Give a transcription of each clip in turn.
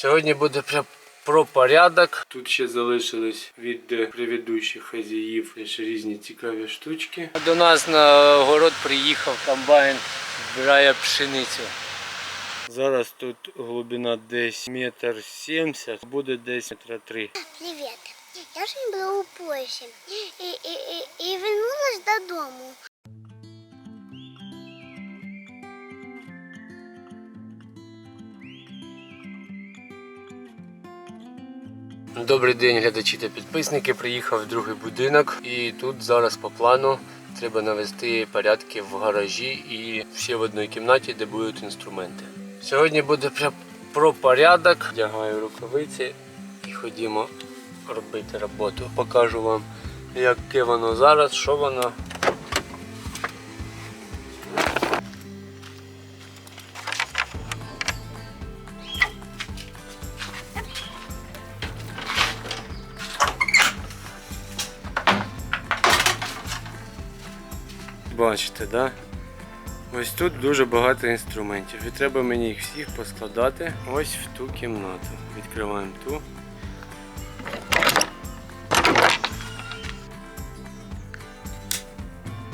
Сьогодні буде про, про порядок. Тут ще залишились від е, предыдущих хазяїв ще різні цікаві штучки. До нас на город приїхав комбайн, збирає пшеницю. Зараз тут глибина десь метр сімдесят, буде десь метра три. Привет. Я очень была у Польши и, и, и, и вернулась додому. Добрий день, глядачі та підписники. Приїхав в другий будинок і тут зараз по плану треба навести порядки в гаражі і ще в одній кімнаті, де будуть інструменти. Сьогодні буде про, порядок. Вдягаю рукавиці і ходімо робити роботу. Покажу вам, яке воно зараз, що воно. Бачите, да? Ось тут дуже багато інструментів. І треба мені їх всіх поскладати ось в ту кімнату. Відкриваємо ту.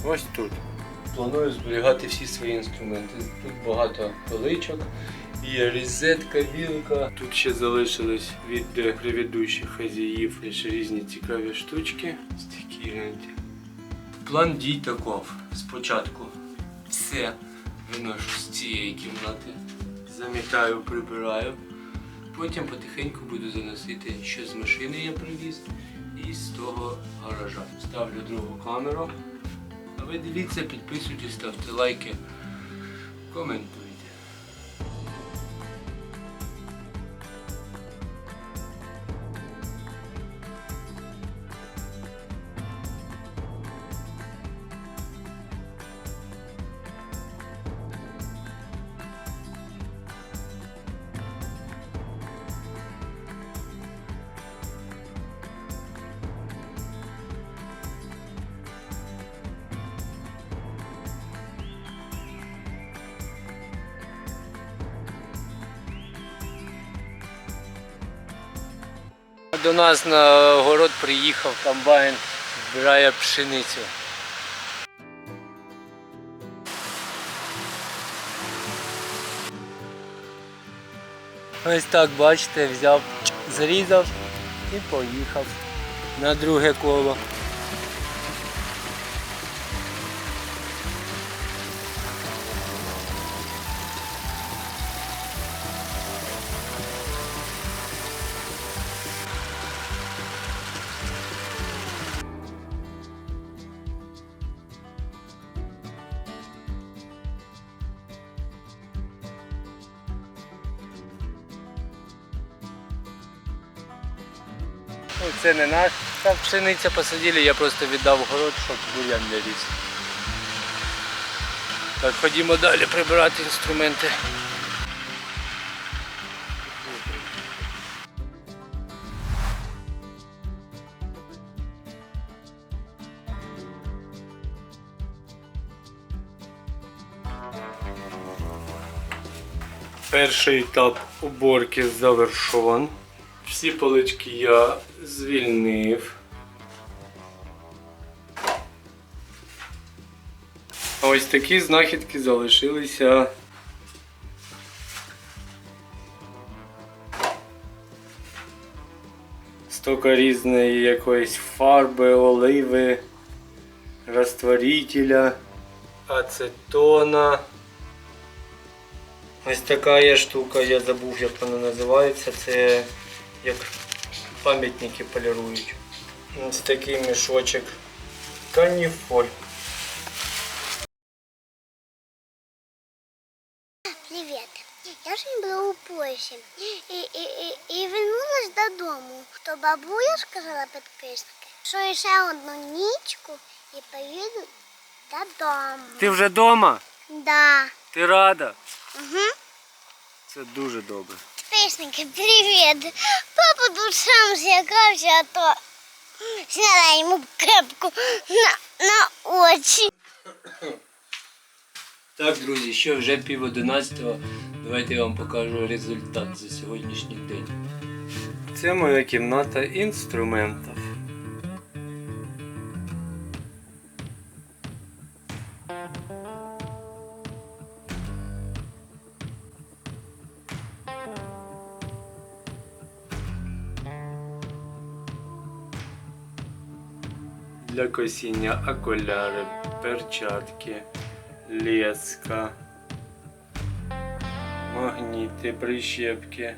Ось тут. Планую зберігати всі свої інструменти. Тут багато поличок. Є розетка, вілка. Тут ще залишились від е, предыдущих хазяїв ще різні цікаві штучки. Ось такі гляньте. План дій таков. Спочатку все виношу з цієї кімнати, замітаю, прибираю. Потім потихеньку буду заносити, що з машини я привіз, і з того гаража. Ставлю другу камеру. А ви дивіться, підписуйтесь, ставте лайки, коментуйте. До нас на город приїхав комбайн, збирає пшеницю. Ось так, бачите, взяв, зрізав і поїхав на друге коло. Ну, Це не наша пшениця посадили, я просто віддав город, щоб бур'ян не ріс. Так, ходімо далі прибирати інструменти. Перший етап уборки завершен. Всі полички я звільнив. А ось такі знахідки залишилися. Стока різної якоїсь фарби, оливи, розтворителя, ацетона. Ось така є штука, я забув, як вона називається. Це як пам'ятники полірують. Ось такий мішочок. Каніфоль. Привет. Я очень была у Польши и, и, и, и вернулась додому. То бабуля сказала підписники, що ще одну нічку і поїду додому. Ти вже вдома? Да. Ти рада? Угу. Це дуже добре. Підписники, привіт. Папа тут сам злякався, а то зняла йому кепку на, на очі. Так, друзі, що вже пів одинадцятого. Давайте я вам покажу результат за сьогоднішній день. Це моя кімната інструментів. Для косіння окуляри, перчатки, леска, магніти, прищепки,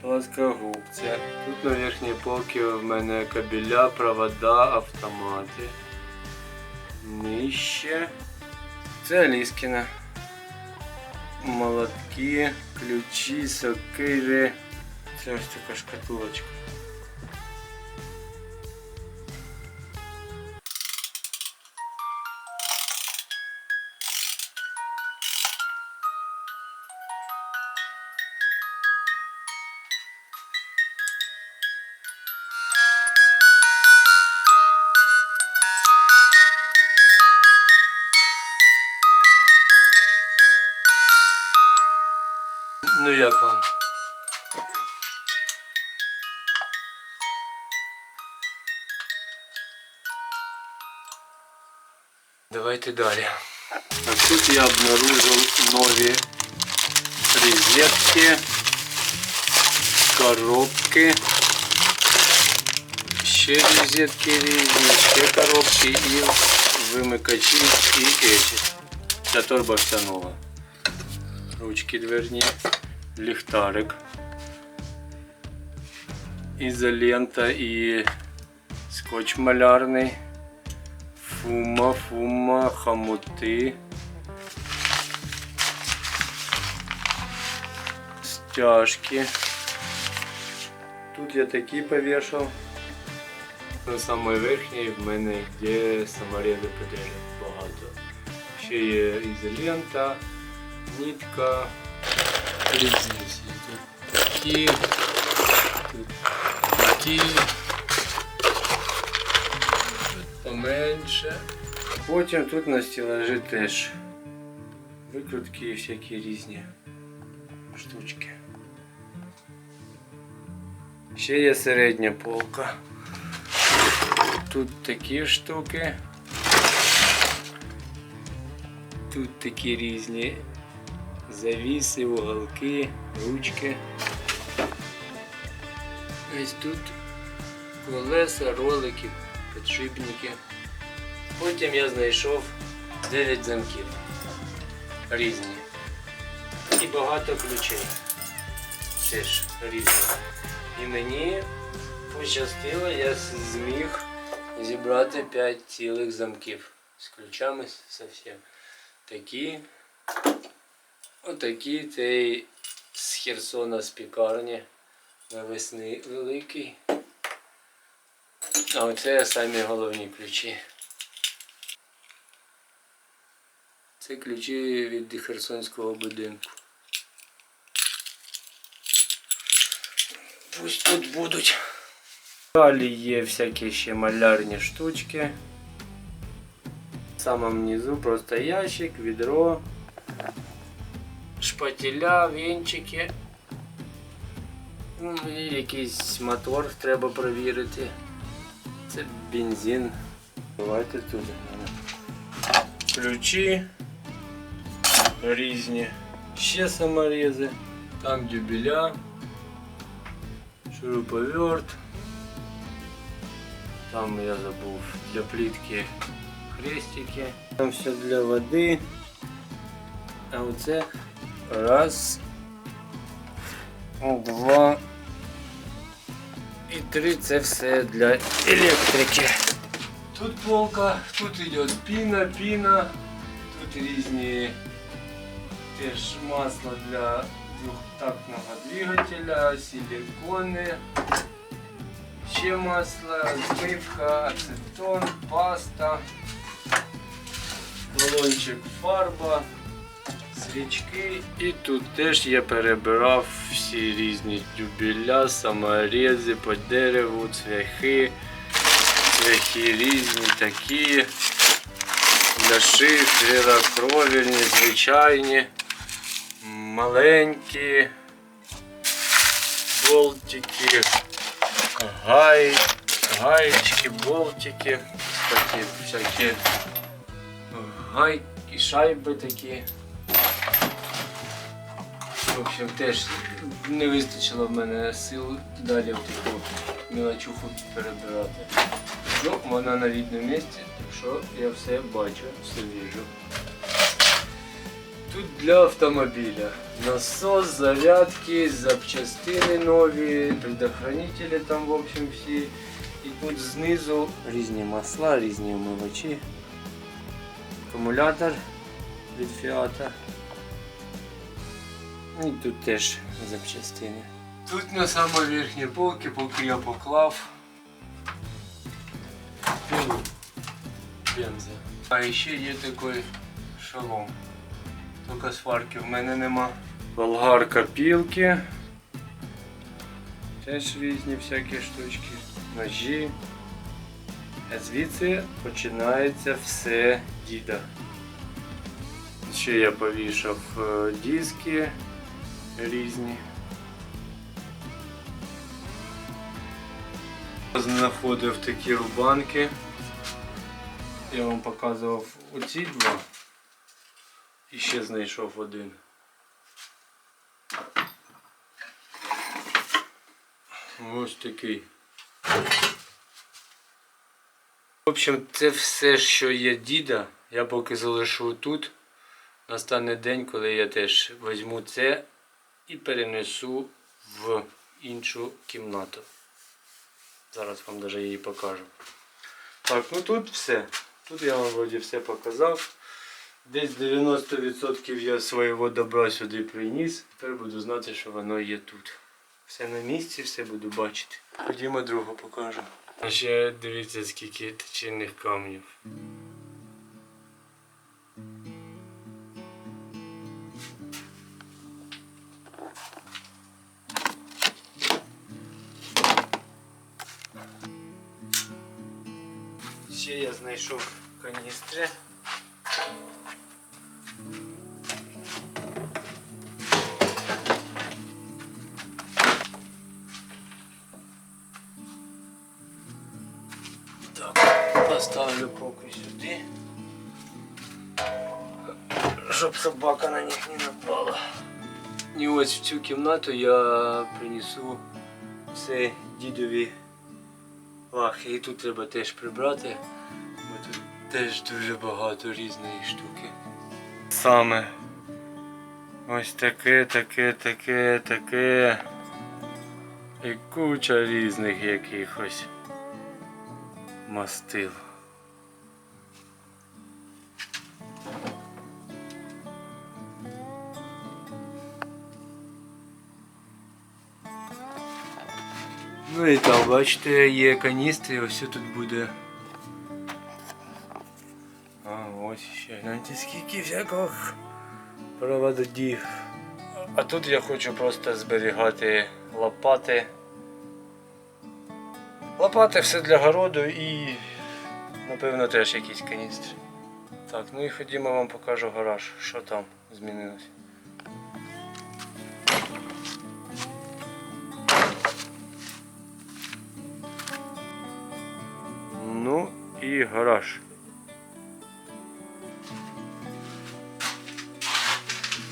плоскогубця. Тут на верхній полці в мене кабеля, провода, автомати. Нижче. Це Аліскіна. Молотки, ключі, сокири. Це ось така шкатулочка. Ну як вам? Давайте далі. А тут я обнаружил нові розетки, коробки, ще розетки різні, ще коробки і вимикачі і эти. Ця торба вся нова. Ручки дверні, Ліхтарик, ізолента і скотч малярний, фума, фума, хомути, стяжки. Тут я такі повішав. На самой верхній в мене де саморези подержать багато. Ще є ізолента, нитка. Різні всі тут такі, тут такі, тут поменше. Потім тут на стелажі теж викрутки і всякі різні штучки. Ще є середня полка. Тут такі штуки. Тут такі різні завіси, уголки, ручки. Ось тут колеса, ролики, підшипники. Потім я знайшов 9 замків різні. І багато ключей. Теж різні. І мені пощастило, я зміг зібрати 5 цілих замків з ключами совсем. Такі Отакий цей з Херсона з пікарні навесний великий. А оце самі головні ключі. Це ключі від Херсонського будинку. Пусть тут будуть. Далі є всякі ще малярні штучки. В самому низу просто ящик, відро шпателя, вінчики. Ну, якийсь мотор треба перевірити. Це бензин. Давайте тут. Ключі різні. Ще саморези. Там дюбеля. Шуруповерт. Там я забув для плитки хрестики. Там все для води. А оце Раз, два. І три це все для електрики. Тут полка, тут йде піна, піна, тут різні теж масло для двохтактного двигателя, силикони, ще масло, змивка, ацетон, паста, балончик фарба свічки. І тут теж я перебирав всі різні дюбеля, саморези по дереву, цвяхи, цвяхи різні такі. Для шифера, кровельні, звичайні. Маленькі болтики, гай, гаєчки, болтики, такі всякі гайки, шайби такі. В общем, теж не вистачило в мене сил далі таку мілочуху перебирати. Ну, вона на рідному місці, так що я все бачу, все віжу. Тут для автомобіля. Насос, зарядки, запчастини нові, предохранителі там, в общем, всі. І тут знизу різні масла, різні омивачі. Акумулятор від фіата. І тут теж запчастини. Тут на самій верхній полці, поки я поклав пилу бенза. А ще є такий шолом. Тільки сварки в мене нема. Болгарка пілки. Теж різні всякі штучки. Ножі. А звідси починається все діда. Ще я повішав е, диски різні. Знаходив такі рубанки. Я вам показував оці два. І ще знайшов один. Ось такий. В общем, це все, що є діда, я поки залишу тут. Настане день, коли я теж візьму це і перенесу в іншу кімнату. Зараз вам навіть її покажу. Так, ну тут все. Тут я вам вроді все показав. Десь 90% я свого добра сюди приніс. Тепер буду знати, що воно є тут. Все на місці, все буду бачити. Ходімо другу покажу. А ще дивіться, скільки точильних камнів. Ще я знайшов каністри. Так, поставлю поки сюди. Щоб собака на них не напала. І ось в цю кімнату я принесу все дідові лахи. І тут треба теж прибрати, бо тут теж дуже багато різної штуки. Саме ось таке, таке, таке, таке. І куча різних якихось мастил. Ну і так, бачите, є каністри, ось тут буде. А, ось ще гляньте, скільки всяких проводів. А тут я хочу просто зберігати лопати. Лопати все для городу і напевно теж якісь каністри. Так, ну і ходімо вам покажу гараж, що там змінилось. І гараж.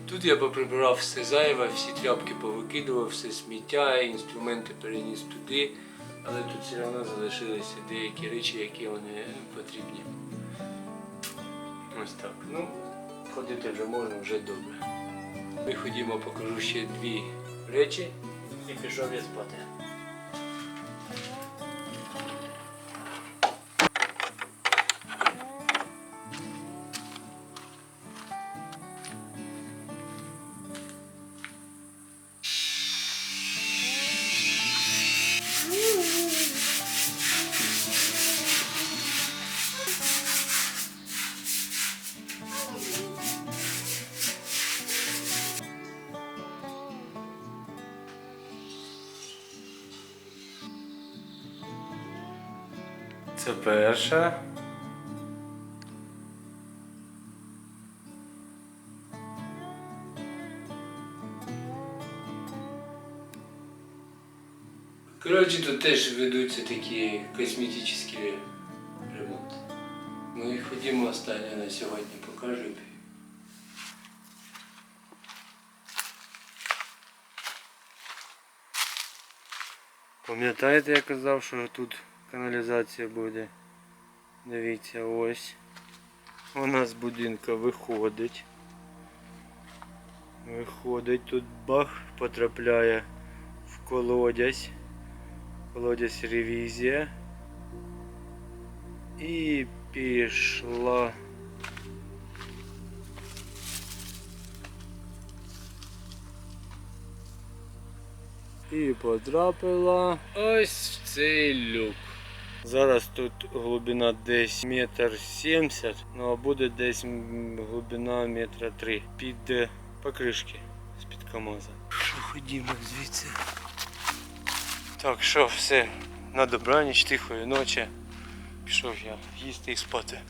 Тут я поприбирав все зайве, всі тряпки повикидував, все сміття, інструменти переніс туди, але тут все одно залишилися деякі речі, які вони потрібні. Ось так. Ну, ходити вже можна, вже добре. Ми ходімо, покажу ще дві речі і пішов я спати. Це перша. Коротше, тут теж ведуться такі косметичні ремонти. Ми ходімо останнє на сьогодні покажу. Пам'ятаєте, я казав, що тут каналізація буде? Дивіться, ось. Вона з будинка виходить. Виходить, тут бах потрапляє в колодязь. Колодязь ревізія. І пішла. І потрапила ось в цей люк. Зараз тут глибина десь метр сімдесят, ну а буде десь глибина метра три під е, покришки з-під КамАЗа. Що ходімо звідси. Так, що, все, на добраніч, тихої ночі. Пішов я їсти і спати.